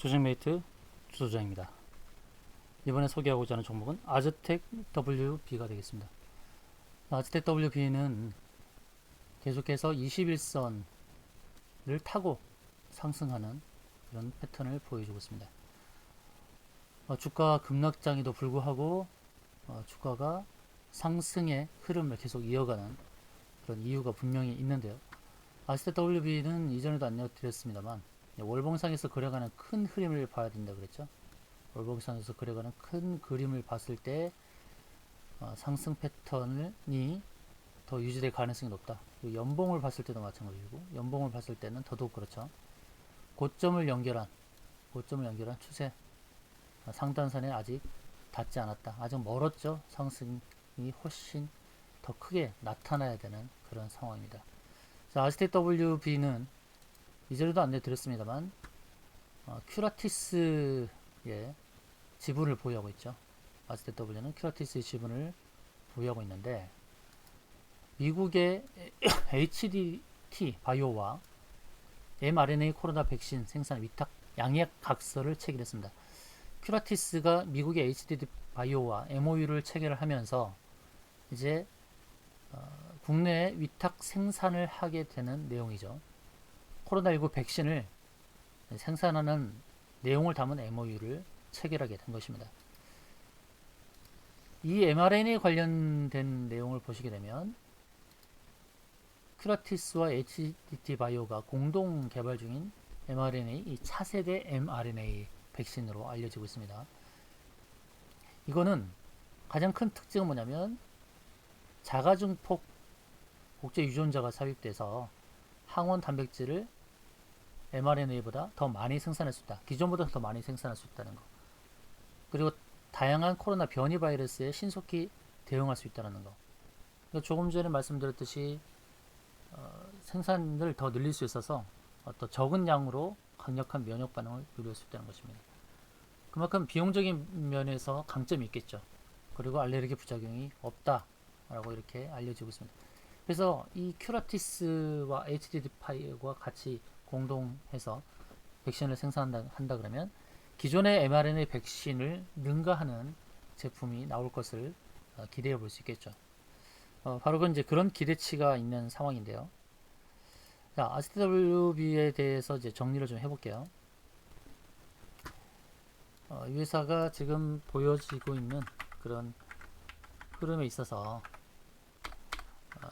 조직메이트 주소장입니다. 이번에 소개하고자 하는 종목은 아즈텍 WB가 되겠습니다. 아즈텍 WB는 계속해서 21선을 타고 상승하는 이런 패턴을 보여주고 있습니다. 어, 주가 급락장에도 불구하고 어, 주가가 상승의 흐름을 계속 이어가는 그런 이유가 분명히 있는데요. 아즈텍 WB는 이전에도 안내드렸습니다만 월봉상에서 그려가는 큰 흐름을 봐야 된다 그랬죠. 월봉상에서 그려가는 큰 그림을 봤을 때 어, 상승 패턴이 더 유지될 가능성이 높다. 연봉을 봤을 때도 마찬가지고 연봉을 봤을 때는 더더욱 그렇죠. 고점을 연결한 고점을 연결한 추세 어, 상단선에 아직 닿지 않았다. 아직 멀었죠. 상승이 훨씬 더 크게 나타나야 되는 그런 상황입니다. 자, RSTWB는 이전에도 안내드렸습니다만 어, 큐라티스의 지분을 보유하고 있죠. RSTW는 큐라티스의 지분을 보유하고 있는데 미국의 HDT 바이오와 mRNA 코로나 백신 생산 위탁 양액 각서를 체결했습니다. 큐라티스가 미국의 HDT 바이오와 MOU를 체결하면서 이제 어, 국내에 위탁 생산을 하게 되는 내용이죠. 코로나19 백신을 생산하는 내용을 담은 MOU를 체결하게 된 것입니다. 이 mRNA 관련된 내용을 보시게 되면 큐라티스와 HDT 바이오가 공동 개발 중인 mRNA, 이 차세대 mRNA 백신으로 알려지고 있습니다. 이거는 가장 큰 특징은 뭐냐면 자가증폭 국제 유전자가 삽입돼서 항원 단백질을 mRNA보다 더 많이 생산할 수 있다. 기존보다 더 많이 생산할 수 있다는 거. 그리고 다양한 코로나 변이 바이러스에 신속히 대응할 수 있다는 거. 그러니까 조금 전에 말씀드렸듯이 어, 생산을 더 늘릴 수 있어서 어, 더 적은 양으로 강력한 면역 반응을 누릴 수 있다는 것입니다. 그만큼 비용적인 면에서 강점이 있겠죠. 그리고 알레르기 부작용이 없다라고 이렇게 알려지고 있습니다. 그래서 이 큐라티스와 HDD5와 같이 공동해서 백신을 생산한다 한다 그러면 기존의 mRNA 백신을 능가하는 제품이 나올 것을 어, 기대해 볼 수 있겠죠. 어, 바로 그 이제 그런 기대치가 있는 상황인데요. 자, RSWB에 대해서 이제 정리를 좀 해볼게요. 어, 이 회사가 지금 보여지고 있는 그런 흐름에 있어서 어,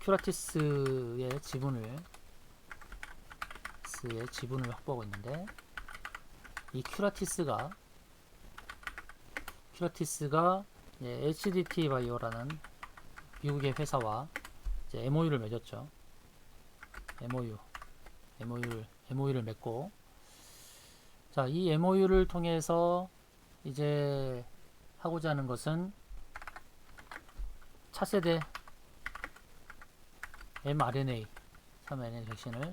큐라티스의 지분을 의 지분을 확보하고 있는데 이 큐라티스가 큐라티스가 예, HDT 바이오라는 미국의 회사와 MOU를 맺었죠. MOU, MOU를 MOU를 맺고 자, 이 MOU를 통해서 이제 하고자 하는 것은 차세대 mRNA, 3RNA 백신을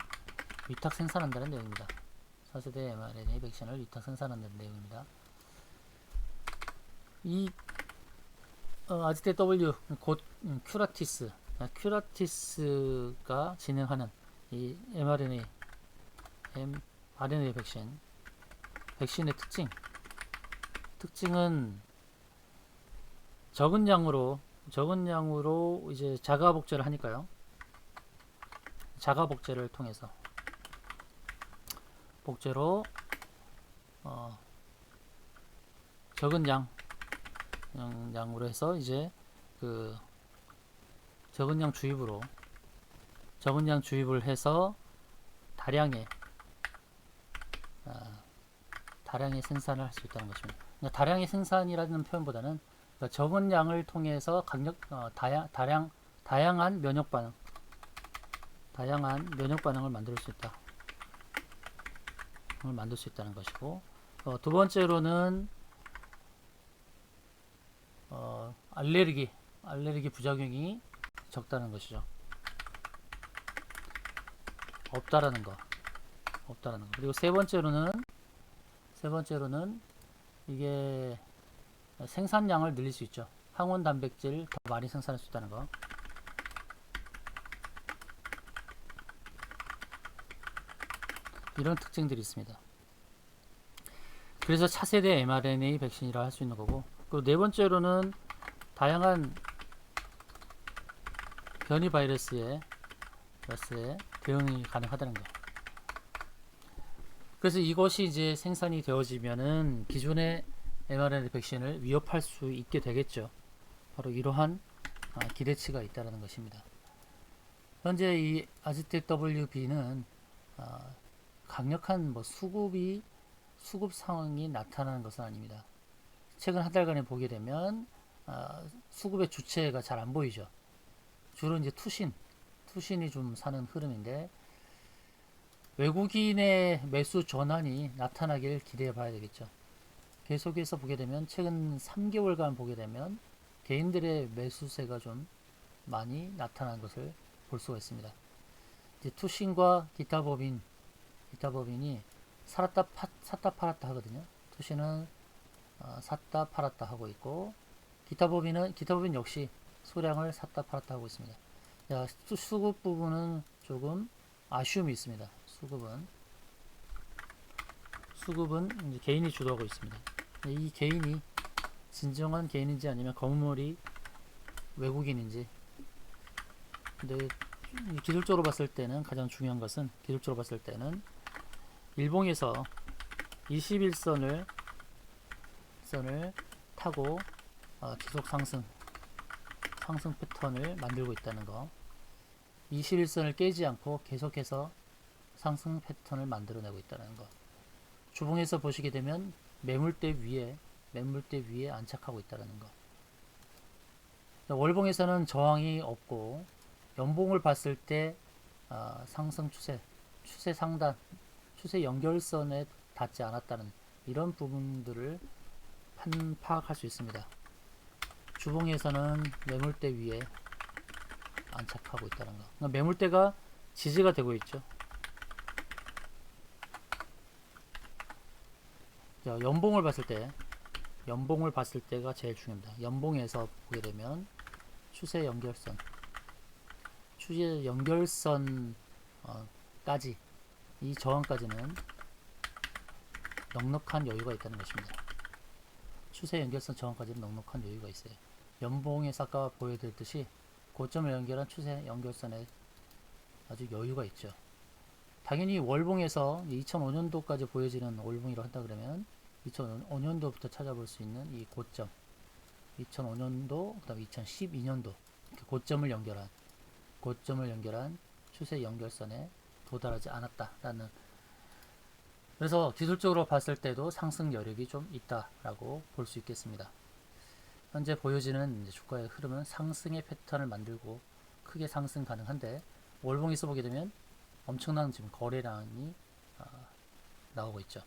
위탁 생산한다는 내용입니다. 4세대 mRNA 백신을 위탁 생산한다는 내용입니다. 이 어, 아지테 W 곧 음, 큐라티스 아, 큐라티스가 진행하는 이 mRNA mRNA 백신 백신의 특징 특징은 적은 양으로 적은 양으로 이제 자가 복제를 하니까요. 자가 복제를 통해서 복제로 어, 적은 양 양으로 해서 이제 그 적은 양 주입으로 적은 양 주입을 해서 다량의 아, 다량의 생산을 할 수 있다는 것입니다. 그러니까 다량의 생산이라는 표현보다는 그러니까 적은 양을 통해서 강력 어, 다양 다량 다양한 면역 반응 다양한 면역 반응을 만들 수 있다. 을 만들 수 있다는 것이고 어, 두 번째로는 어, 알레르기 알레르기 부작용이 적다는 것이죠. 없다라는 거 없다라는 거 그리고 세 번째로는 세 번째로는 이게 생산량을 늘릴 수 있죠. 항원 단백질 더 많이 생산할 수 있다는 거. 이런 특징들이 있습니다. 그래서 차세대 mRNA 백신이라 할 수 있는 거고 그리고 네 번째로는 다양한 변이 바이러스에 바이러스에 대응이 가능하다는 거. 그래서 이것이 이제 생산이 되어지면은 기존의 mRNA 백신을 위협할 수 있게 되겠죠. 바로 이러한 아, 기대치가 있다는 것입니다. 현재 이 아즈텍 WB는 아, 강력한 뭐 수급이 수급 상황이 나타나는 것은 아닙니다. 최근 한 달간에 보게 되면 아, 수급의 주체가 잘 안 보이죠. 주로 이제 투신, 투신이 좀 사는 흐름인데 외국인의 매수 전환이 나타나길 기대해 봐야 되겠죠. 계속해서 보게 되면 최근 3개월간 보게 되면 개인들의 매수세가 좀 많이 나타난 것을 볼 수가 있습니다. 이제 투신과 기타 법인, 기타 법인이 살았다 파, 샀다 팔았다 하거든요. 투신은 어, 샀다 팔았다 하고 있고 기타 법인은 기타 법인 역시 소량을 샀다 팔았다 하고 있습니다. 자, 수- 수급 부분은 조금 아쉬움이 있습니다. 수급은 수급은 개인이 주도하고 있습니다. 이 개인이 진정한 개인인지 아니면 건물이 외국인인지 근데 이 기술적으로 봤을 때는 가장 중요한 것은 기술적으로 봤을 때는 일봉에서 21선을 선을 타고 어, 지속 상승 상승 패턴을 만들고 있다는 거. 21선을 깨지 않고 계속해서 상승 패턴을 만들어내고 있다는 거. 주봉에서 보시게 되면 매물대 위에 매물대 위에 안착하고 있다는 거. 자, 월봉에서는 저항이 없고 연봉을 봤을 때 아, 상승 추세 추세 상단 추세 연결선에 닿지 않았다는 이런 부분들을 판, 파악할 수 있습니다. 주봉에서는 매물대 위에 안착하고 있다는 거. 그러니까 매물대가 지지가 되고 있죠. 자, 연봉을 봤을 때, 연봉을 봤을 때가 제일 중요합니다. 연봉에서 보게 되면 추세 연결선, 추세 연결선 어, 까지 이 저항까지는 넉넉한 여유가 있다는 것입니다. 추세 연결선 저항까지는 넉넉한 여유가 있어요. 연봉에서 아까 보여드렸듯이 고점을 연결한 추세 연결선에 아주 여유가 있죠. 당연히 월봉에서 2005년도까지 보여지는 월봉이라고 한다 그러면 2005년도부터 찾아볼 수 있는 이 고점 2005년도 그다음에 2012년도 고점을 연결한 고점을 연결한 추세 연결선에 도달하지 않았다라는 그래서 기술적으로 봤을 때도 상승 여력이 좀 있다라고 볼 수 있겠습니다. 현재 보여지는 주가의 흐름은 상승의 패턴을 만들고 크게 상승 가능한데 월봉에서 보게 되면 엄청난 지금 거래량이 아, 나오고 있죠.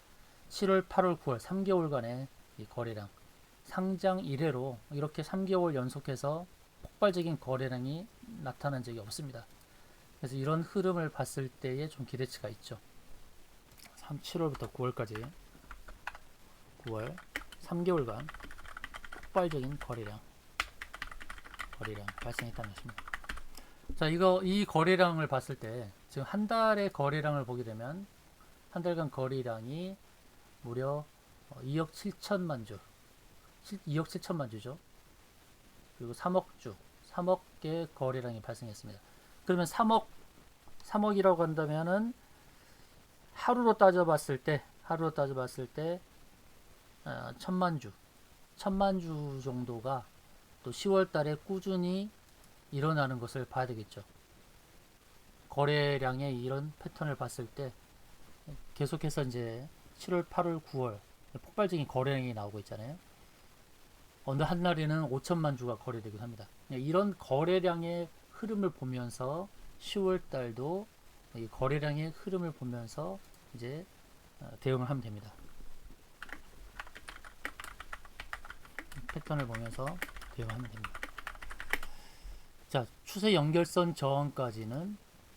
7월, 8월, 9월 3개월간의 이 거래량 상장 이래로 이렇게 3개월 연속해서 폭발적인 거래량이 나타난 적이 없습니다. 그래서 이런 흐름을 봤을 때에 좀 기대치가 있죠. 3, 7월부터 9월까지 9월 3개월간 폭발적인 거래량 거래량 발생했다는 것입니다. 자, 이거 이 거래량을 봤을 때 지금 한 달의 거래량을 보게 되면 한 달간 거래량이 무려 어, 2억 7천만 주, 2억 7천만 주죠. 그리고 3억 주, 3억 개의 거래량이 발생했습니다. 그러면 3억 3억이라고 한다면은 하루로 따져봤을 때 하루로 따져봤을 때 어, 천만 주 천만 주 정도가 또 10월 달에 꾸준히 일어나는 것을 봐야 되겠죠. 거래량의 이런 패턴을 봤을 때 계속해서 이제 7월, 8월, 9월 폭발적인 거래량이 나오고 있잖아요. 어느 한 날에는 5천만 주가 거래되기도 합니다. 이런 거래량의 흐름을 보면서 10월 달도 이 거래량의 흐름을 보면서 이제 어, 대응을 하면 됩니다. 패턴을 보면서 대응하면 됩니다. 자, 추세 연결선 저항까지는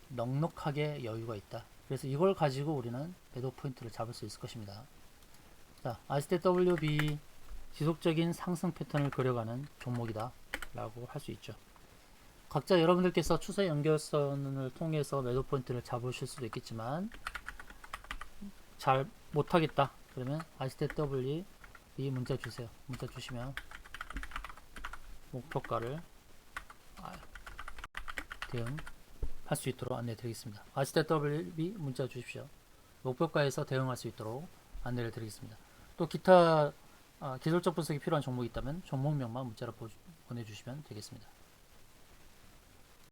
넉넉하게 여유가 있다. 그래서 이걸 가지고 우리는 매도 포인트를 잡을 수 있을 것입니다. 자, RSTWB 지속적인 상승 패턴을 그려가는 종목이다 라고 할 수 있죠. 각자 여러분들께서 추세 연결선을 통해서 매도 포인트를 잡으실 수도 있겠지만 잘 못하겠다 그러면 RCTW 이 문자 주세요. 문자 주시면 목표가를 아, 대응할 수 있도록 안내 드리겠습니다. RCTW 문자 주십시오. 목표가에서 대응할 수 있도록 안내를 드리겠습니다. 또 기타 아, 기술적 분석이 필요한 종목이 있다면 종목명만 문자로 보- 보내주시면 되겠습니다.